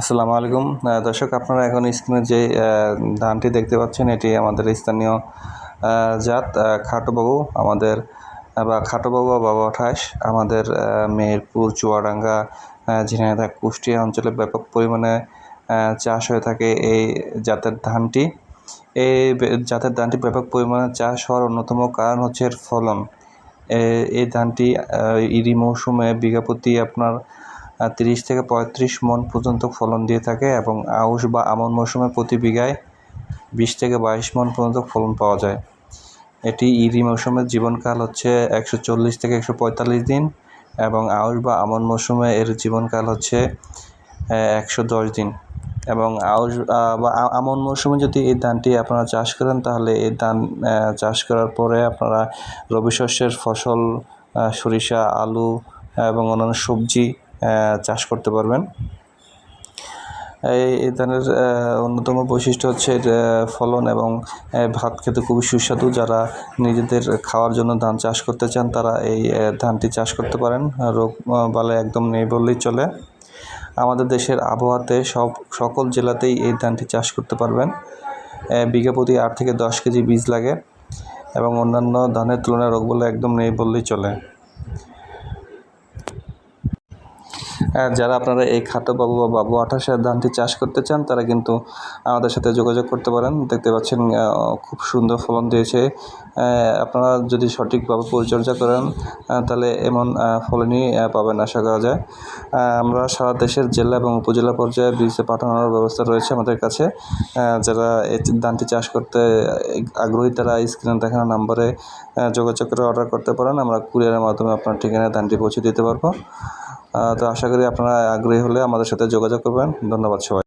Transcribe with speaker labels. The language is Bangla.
Speaker 1: আসসালামু আলাইকুম। দর্শক আপনারা এখন স্ক্রিনে যে ধানটি দেখতে পাচ্ছেন এটি আমাদের স্থানীয় জাত খাটোবাবু আমাদের বা খাটোবাবু বাবা আঠাশ আমাদের মেহেরপুর চুয়াডাঙ্গা আহ, ঝিনাইদহ কুষ্টিয়া অঞ্চলে ব্যাপক পরিমাণে চাষ হয়ে থাকে এই জাতের ধানটি। এই জাতের ধানটি ব্যাপক পরিমাণে চাষ হওয়ার অন্যতম কারণ হচ্ছে এর ফলন। এই ধানটি ইরি মৌসুমে বিঘা প্রতি আপনার তিরিশ থেকে পঁয়ত্রিশ মন পর্যন্ত ফলন দিয়ে থাকে এবং আউশ বা আমন মৌসুমে প্রতি বিঘায় বিশ থেকে বাইশ মন পর্যন্ত ফলন পাওয়া যায়। এটি ইরি মৌসুমের জীবনকাল হচ্ছে একশো চল্লিশ থেকে একশো পঁয়তাল্লিশ দিন এবং আউশ বা আমন মৌসুমে এর জীবনকাল হচ্ছে একশো দশ দিন। এবং আউশ বা আমন মৌসুমে যদি এই ধানটি আপনারা চাষ করেন, তাহলে এই ধান চাষ করার পরে আপনারা রবি শস্যের ফসল সরিষা, আলু এবং অন্যান্য সবজি চাষ করতে পারবেন। এই ধানের অন্যতম বৈশিষ্ট্য হচ্ছে ফলন এবং ভাত খেতে খুবই সুস্বাদু। যারা নিজেদের খাওয়ার জন্য ধান চাষ করতে চান, তারা এই ধানটি চাষ করতে পারেন। রোগ বালাই একদম নেই বললেই চলে। আমাদের দেশের আবহাওয়াতে সব, সকল জেলাতেই এই ধানটি চাষ করতে পারবেন। বিঘা প্রতি আট থেকে দশ কেজি বীজ লাগে এবং অন্যান্য ধানের তুলনায় রোগ বলে একদম নেই বললেই চলে। যারা আপনারা এই খাটো বাবু বা বাবু আঠাশের ধানটি চাষ করতে চান, তারা কিন্তু আমাদের সাথে যোগাযোগ করতে পারেন। দেখতে পাচ্ছেন খুব সুন্দর ফলন দিয়েছে। আপনারা যদি সঠিকভাবে পরিচর্যা করেন তাহলে এমন ফলনই পাবেন আশা করা যায়। আমরা সারা দেশের জেলা এবং উপজেলা পর্যায়ে বীজ পাঠানোর ব্যবস্থা রয়েছে আমাদের কাছে। যারা এই ধানটি চাষ করতে আগ্রহী, তারা স্ক্রিনে দেখানো নাম্বারে যোগাযোগ করে অর্ডার করতে পারেন। আমরা কুরিয়ারের মাধ্যমে আপনার ঠিকানায় ধানটি পৌঁছে দিতে পারব। তো আশা করি আপনারা আগ্রহী হলে আমাদের সাথে যোগাযোগ করবেন। ধন্যবাদ সবাই।